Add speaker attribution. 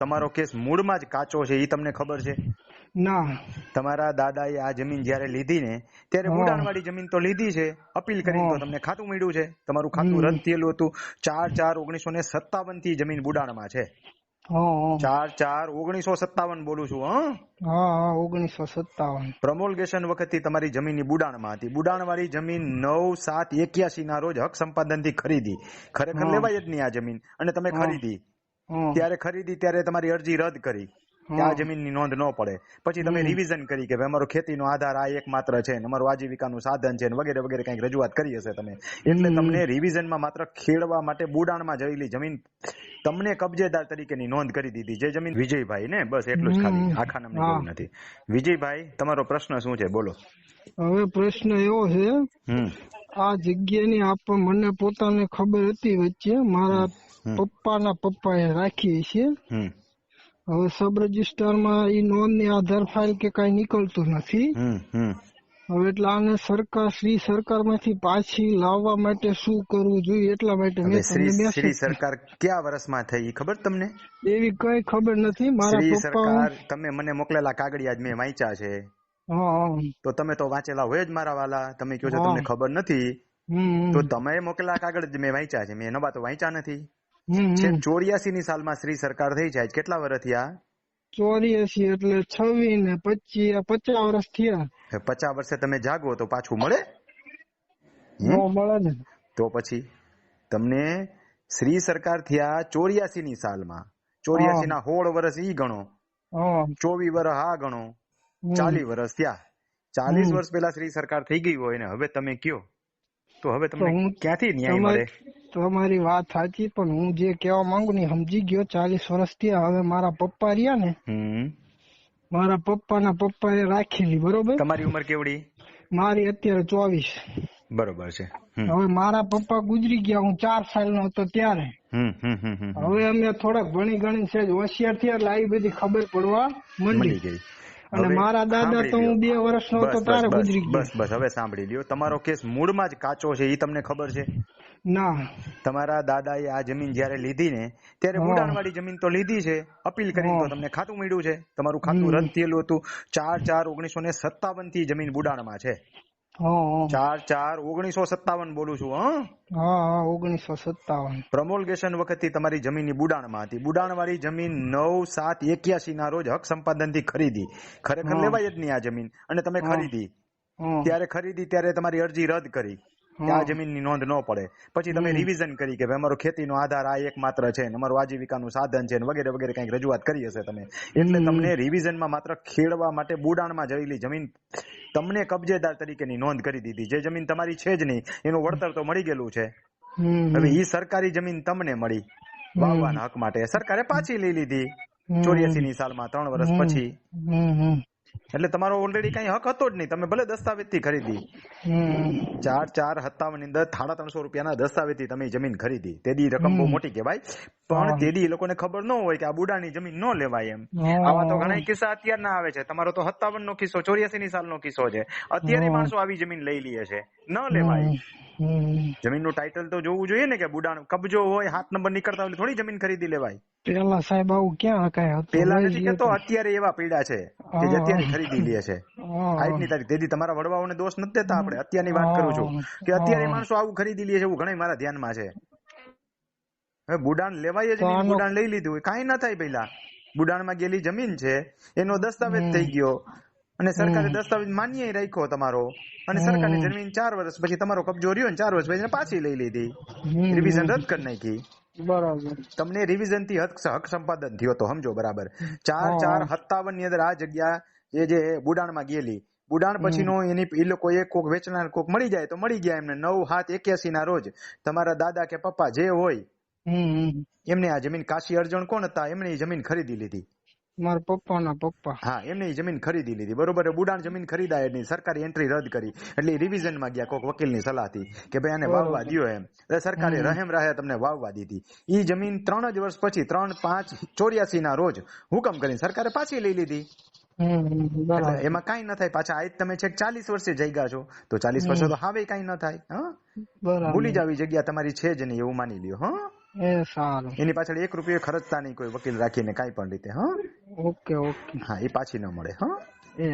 Speaker 1: તમારો કેસ મૂળમાં જ કાચો છે એ તમને ખબર છે?
Speaker 2: ના.
Speaker 1: તમારા દાદાએ આ જમીન જ્યારે લીધી ને ત્યારે. બુડાણવાળી જમીન તો લીધી છે. અપીલ કરી તો તમને ખાતું મળ્યું છે. તમારું ખાતું રદ થયેલું હતું. ચાર ચાર ઓગણીસો ને સત્તાવનથી જમીન બુડાણમાં છે.
Speaker 2: હા
Speaker 1: ચાર ચાર ઓગણીસો સત્તાવન બોલું છું હા?
Speaker 2: ઓગણીસો સત્તાવન.
Speaker 1: પ્રમોલગેશન વખતથી તમારી જમીનની બુડાણમાં હતી. બુડાણવાળી જમીન નવ સાત એક્યાસી ના રોજ હક સંપાદનથી ખરીદી. ખરેખર લેવાય જ નહીં આ જમીન. અને તમે ખરીદી. ત્યારે ખરીદી ત્યારે તમારી અરજી રદ કરી. કે આ જમીનની નોંધ ન પડે. પછી તમે રિવિઝન કરી કે ભાઈ અમારો ખેતીનો આધાર આ એક માત્ર છે ને અમારું આજીવિકાનું સાધન છે ને વગેરે વગેરે કંઈક રજૂઆત કરી હશે તમે. એટલે. તમને રિવિઝનમાં માત્ર ખેડવા માટે બુડાણમાં જયેલી જમીન તમને કબજેદાર તરીકેની નોંધ કરી દીધી. જે જમીન વિજયભાઈ ને બસ એટલું જ ખાલી. આખા નામની નથી. વિજયભાઈ તમારો પ્રશ્ન શું છે? બોલો.
Speaker 2: હવે પ્રશ્ન એવો છે આ જગ્યાની આપ મને પોતાને ખબર હતી વચ્ચે. મારા. પપ્પાના પપ્પાએ રાખી છે. હવે સબ રજિસ્ટરમાં ઈ નોંધની આધાર ફાઇલ કે કઈ નીકળતું નથી. હવે એટલે આને સરકાર શ્રી સરકારમાંથી પાછી લાવવા માટે શું કરવું જોઈએ એટલા માટે મેં
Speaker 1: શ્રી
Speaker 2: તમને
Speaker 1: શ્રી સરકાર કયા વર્ષમાં થઈ ખબર તમને?
Speaker 2: એવી કઈ ખબર નથી. મારા પપ્પા
Speaker 1: તમે મને મોકલેલા કાગળિયા જ મેં વાંચ્યા છે. તો તમે તો વાંચેલા હોય જ મારા વાલા. તમે કહો છો તમને ખબર નથી. તો તમે મોકલા કાગળ જ મેં વાંચ્યા છે. મેં નવા તો વાંચ્યા નથી. છે ચોર્યાસી ની સાલમાં શ્રી સરકાર થઈ જાય. કેટલા વર્ષ થયા?
Speaker 2: ચોર્યાસી એટલે છવ્વીસ ને પચીસ પચાસ વર્ષ થયા.
Speaker 1: પચાસ વર્ષે તમે જાગો તો પાછું મળે?
Speaker 2: મળે ને.
Speaker 1: તો પછી તમને શ્રી સરકાર થયા ચોર્યાસી ની સાલમાં. ચોર્યાસી ના સોળ વર્ષ ઈ ગણો.
Speaker 2: ચોવી
Speaker 1: ચોવીસ વર્ષ આ ગણો. ચાલીસ વર્ષ થયા. ચાલીસ વર્ષ પહેલા શ્રી સરકાર થઈ ગઈ હોય ને હવે તમે કયો? તો હવે તમને
Speaker 2: હું
Speaker 1: ક્યાંથી ન્યાય મળે?
Speaker 2: તમારી વાત સાચી પણ હું જે કહેવા માંગુ ને સમજી ગયો ચાલીસ વર્ષ થયા હવે મારા પપ્પા રહ્યા ને
Speaker 1: પપ્પા
Speaker 2: મારા પપ્પાના પપ્પાએ રાખેલી બરોબર?
Speaker 1: તમારી ઉંમર કેવડી?
Speaker 2: મારી અત્યારે ચોવીસ.
Speaker 1: બરોબર છે.
Speaker 2: હવે મારા પપ્પા ગુજરી ગયા હું ચાર સાલ નો હતો ત્યારે. હવે અમે થોડાક ભણી ગણી છે હોશિયાર થયા એટલે આવી બધી ખબર પડવા
Speaker 1: મળી
Speaker 2: મંડી
Speaker 1: ગઈ.
Speaker 2: અને મારા દાદા તો હું બે વર્ષનો ત્યારે
Speaker 1: બસ,
Speaker 2: ગુજરી
Speaker 1: બસ બસ હવે સાંભળી લ્યો. તમારો કેસ મૂળમાં જ કાચો છે એ તમને ખબર છે?
Speaker 2: ના.
Speaker 1: તમારા દાદાએ આ જમીન જ્યારે લીધી ને ત્યારે
Speaker 2: હા.
Speaker 1: જમીન તો લીધી છે. અપીલ કરી તો તમને ખાતું મળ્યું છે. તમારું ખાતું રદ થયેલું હતું. ચાર ચાર ઓગણીસો ને સત્તાવનથી જમીન બુડાણમાં છે. ચાર ચાર ઓગણીસો સત્તાવન બોલું છું હા?
Speaker 2: ઓગણીસો સત્તાવન.
Speaker 1: પ્રમોલગેશન વખતથી તમારી જમીનની બુડાણમાં હતી. બુડાણ વાળી જમીન નવ સાત એક્યાસી ના રોજ હક સંપાદનથી ખરીદી. ખરેખર લેવાય જ નહીં આ જમીન. અને તમે ખરીદી. ત્યારે ખરીદી ત્યારે તમારી અરજી રદ કરી. કે આ. જમીનની નોંધ ન પડે. પછી તમે રિવિઝન કરી કે ભાઈ અમારો ખેતીનો આધાર આ એક માત્ર છે ને અમારું આજીવિકાનું સાધન છે ને વગેરે વગેરે કંઈક રજૂઆત કરી હશે તમે. એટલે. તમને રિવિઝનમાં માત્ર ખેડવા માટે બુડાણમાં જયેલી જમીન તમને કબજેદાર તરીકેની નોંધ કરી દીધી. જે જમીન તમારી છે જ નહીં એનું વળતર તો મળી ગયેલું છે. હવે ઈ સરકારી જમીન તમને મળી. વાવવાના હક માટે. સરકારે પાછી લઈ લીધી ચોર્યાસી ની સાલમાં ત્રણ વર્ષ પછી. એટલે તમારો ઓલરેડી કઈ હક હતો જ નહીં. તમે ભલે દસ્તાવેજથી ખરીદી ચાર ચાર હપ્તાની અંદર સાડા ત્રણસો રૂપિયાના દસ્તાવેજથી તમે જમીન ખરીદી. તેદી રકમ બહુ મોટી કહેવાય. પણ. તેદી એ લોકોને ખબર ન હોય કે આ બુડાની જમીન ન લેવાય એમ. આવા તો ઘણા કિસ્સા અત્યારના આવે છે. તમારો તો સત્તાવન નો કિસ્સો ચોર્યાસી ની સાલ નો કિસ્સો છે. અત્યારે માણસો આવી જમીન લઈ લે છે. ન લેવાય. જમીનનું ટાઇટલ તો જોવું જોઈએ ને કે બુડાણ કબજો હોય હાથ નંબર નીકળતા હોય થોડી જમીન ખરીદી લેવાય.
Speaker 2: પેલા સાહેબ આવું ક્યાં કઈ હતું?
Speaker 1: પેલા નથી કેતો
Speaker 2: તો.
Speaker 1: અત્યારે એવા પીડા છે કે જે અત્યારે ખરીદી લે છે. આજની તારીખ. તેથી તમારા વડવાઓને દોષ નથી દેતા આપણે. અત્યારની વાત કરું છું કે અત્યારે માણસો આવું ખરીદી લે છે એવું ઘણા મારા ધ્યાનમાં છે. હવે બુડાણ લેવાય જ નહીં. બુડાણ લઈ લીધું. કાંઈ ના થાય પેલા બુડાણમાં ગયેલી જમીન છે. એનો દસ્તાવેજ. થઈ ગયો. અને સરકારે દસ્તાવેજ માન્ય રાખ્યો તમારો. અને સરકારે જમીન ચાર વર્ષ પછી તમારો કબજો રહ્યો ને ચાર વર્ષ પછી પાછી લઈ લીધી. રિવિઝન રદ કરી નાખી.
Speaker 2: બરાબર.
Speaker 1: તમને રિવિઝનથી હક સંપાદન થયો તો સમજો બરાબર. ચાર ચાર સત્તાવનની અંદર આ જગ્યા એ જે બુડાણમાં ગયેલી. બુડાણ. પછીનો એની એ લોકો એક કોક વેચનાર કોક મળી જાય તો મળી ગયા એમને. નવ હાથ એક્યાસી ના રોજ તમારા દાદા કે પપ્પા જે હોય એમને આ જમીન કાશી અર્જણ કોણ હતા? એમણે જમીન ખરીદી લીધી.
Speaker 2: મારા પપ્પાના પપ્પા.
Speaker 1: હા એમની જમીન ખરીદી લીધી. બરોબર બુડાણ જમીન ખરીદાય નહીં સરકારી એન્ટ્રી રદ કરી. એટલે રિવિઝનમાં ગયા કોક વકીલની સલાહથી કે ભાઈ આને વાવવા દ્યો એમ. એટલે સરકારે રહેમ રાહે તમને વાવવા દીધી. ઈ જમીન ત્રણ જ વર્ષ પછી ત્રણ પાંચ ચોર્યાસી ના રોજ હુકમ કરીને સરકારે પાછી લઈ લીધી. એમાં કઈ ન થાય. પાછા આજ તમે છેક ચાલીસ વર્ષે જઈ છો. તો ચાલીસ વર્ષે તો હાવે કઈ ન થાય હા? ભૂલી જાવી જગ્યા તમારી છે જ નહીં એવું માની લ્યો હા?
Speaker 2: એ સારું.
Speaker 1: એની પાછળ એક રૂપિયો ખર્ચતા નહીં કોઈ વકીલ રાખીને કાંઈ પણ રીતે હા?
Speaker 2: Okay okay.
Speaker 1: હા એ પાછી ન મળે હા?
Speaker 2: એ